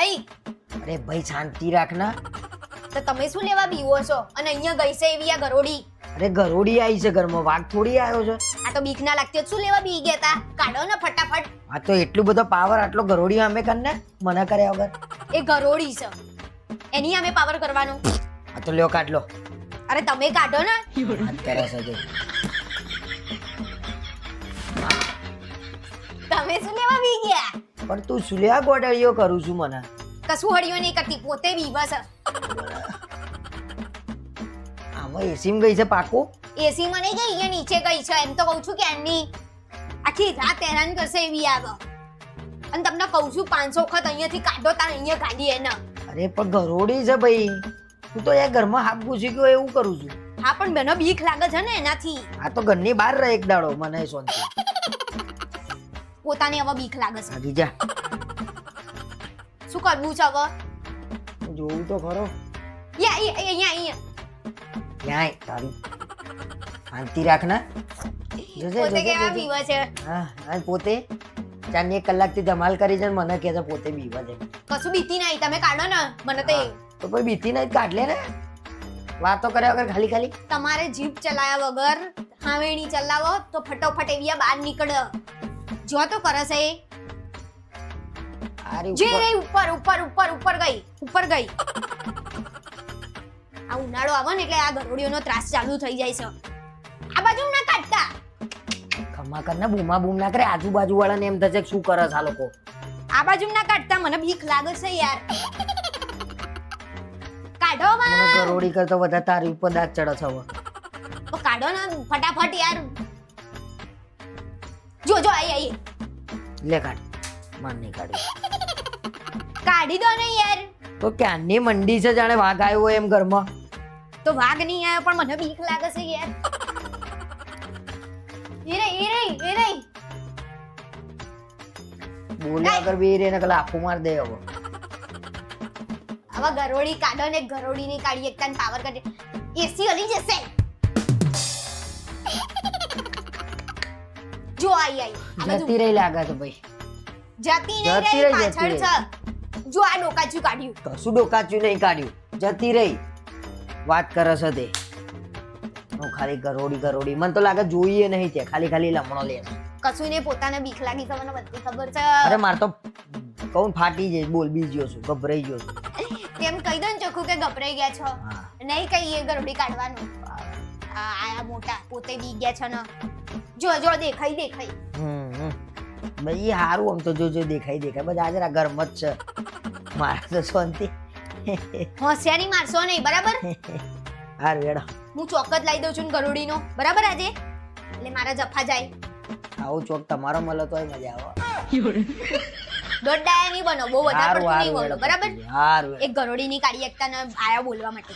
હઈ અરે ભાઈ શાંતિ રાખ ના તો તમે શું લેવા બીવો છો? અને અહીંયા ગઈ છે એવી આ ગરોડી અરે ગરોડી આવી છે ઘરમાં. વાઘ થોડી આવ્યો છે. આ તો બીક ના લાગતી શું લેવા બી ગયા તા કાઢો ને ફટાફટ. આ તો એટલું બધો પાવર આટલો ગરોડી અમે કર ને મને કર્યા વગર. એ ગરોડી છે. એની અમે પાવર કરવાનો. આ તો લ્યો કાઢ લો. અરે તમે કાઢો ને. અત્યારે સજે તમે શું લેવા બી ગયા? પણ તું સુલ્યા ગોડળીઓ કરું છું મને. કશું હળીઓ નહીં કરતી પોતે બીવા આમાં એસીમ ગઈ છે પાકું? એસી માં નહીં ગઈ અહીંયા નીચે ગઈ છે. એમ તો કહું છું કે એની આખી રાત હેરાન કરશે એવી આવે અને તમને કહું છું પાંચસો વખત અહીંયાથી કાઢો તાર અહીંયા કાઢી એને. અરે પણ ગરોડી છે ભાઈ. હું તો યાર ઘરમાં હાફ ઘૂસી ગયો એવું કરું છું. હા પણ બેનો બીક લાગે છે ને એનાથી. આ તો ઘરની બહાર રહે એક દાડો મને શાંતિ પોતાને હવે બીક લાગે છે. ભાગી જા. શું કરવું છે હવે? જોવું તો ખરો. યા અહીંયા અહીંયા ક્યાંય તારી. શાંતિ રાખ ને. પોતે કેવા. પીવે છે? હા હા પોતે. ચારની એક કલાકથી ધમાલ કરી છે મને કહે છે પોતે બીવા છે. કશું બીતી નહીં તમે કાઢો ને મને તો તો કોઈ બીતી નહીં કાઢ લે ને. વાતો કર્યા વગર ખાલી ખાલી. તમારે જીપ ચલાયા વગર હાવેણી ચલાવો તો ફટોફટ એવી બહાર નીકળે. જો તો કરસ એ. જે રહી ઉપર ઉપર ઉપર ઉપર ગઈ ઉપર ગઈ. આ ઉનાળો આવે ને એટલે આ ગરોડીઓનો ત્રાસ ચાલુ થઈ જાય છે. આ બાજુ ના કાઢતા. ખમા કર ને બૂમા બૂમ ના કરે આજુબાજુ વાળાને એમ થશે કે શું કરે છે આ લોકો. આ બાજુ ના કાઢતા મને બીક લાગે છે યાર. કાઢો માં ગરોડી કરતો વધારે તારી ઉપર દાંત ચડે છે હવે. તો કાઢો ને ફટાફટ યાર. જો જો આઈ આઈ. લે કાઢ. માર નહીં કાઢી. કાઢી દો ને યાર. તો ક્યાંની મંડી છે જાણે વાઘ આવ્યો એમ ઘરમાં? તો વાઘ નહીં આવ્યો પણ મને બીક લાગે છે યાર. એરે એરે એ રે એ રે. બોલ્યા કર બે રે ને કલા આખું માર દે હવે. આવા ગરોડી કાઢો ને ગરોડી ની કાઢી એકતા પાવર કરી એસી હલી જશે. જો આઈ આઈ આ બધું જતી રહી લાગે તો ભાઈ. જતી નહીં જતી રહી રહી, પાછળ જતી છે. જો આ ડોકાચું કાઢ્યું. કશું ડોકાચ્યું નહીં કાઢ્યું. જતી રહી. વાત કરે છે તે. હું ખાલી ગરોડી ગરોડી. મને તો લાગે જોઈએ નહીં તે ખાલી ખાલી લમણો લે છે. કશું ને પોતાને બીક લાગી છે મને બધી ખબર છે. અરે માર તો કહું ફાટી જાય બોલ બીજો છું ગભરાઈ ગયો છું. તેમ કહી દો ને ચોખ્ખું કે ગભરાઈ ગયા છો. હા. નહીં કહીએ ગરોડી કાઢવાનું. આ આયા મોટા પોતે બી ગયા છે ને. જો જો દેખાઈ દેખાઈ. ભાઈ એ હારું આમ તો જો જો દેખાય બધા આજે આ ઘરમાં જ છે. મારા તો શાંતિ હોશિયારી મારશો નહીં બરાબર? હાર વેડા હું ચોક્કસ લાવી દઉં છું ને ગરોડીનો. બરાબર આજે? એટલે મારા જફા જાય. આવું ચોક તમારો મળે તોય મજા આવે. દોડાયા નહીં બનો બહુ વધારે પડતું નહીં બોલો બરાબર? હારું એક ગરોડીની કાઢી એકતા આયા બોલવા માટે.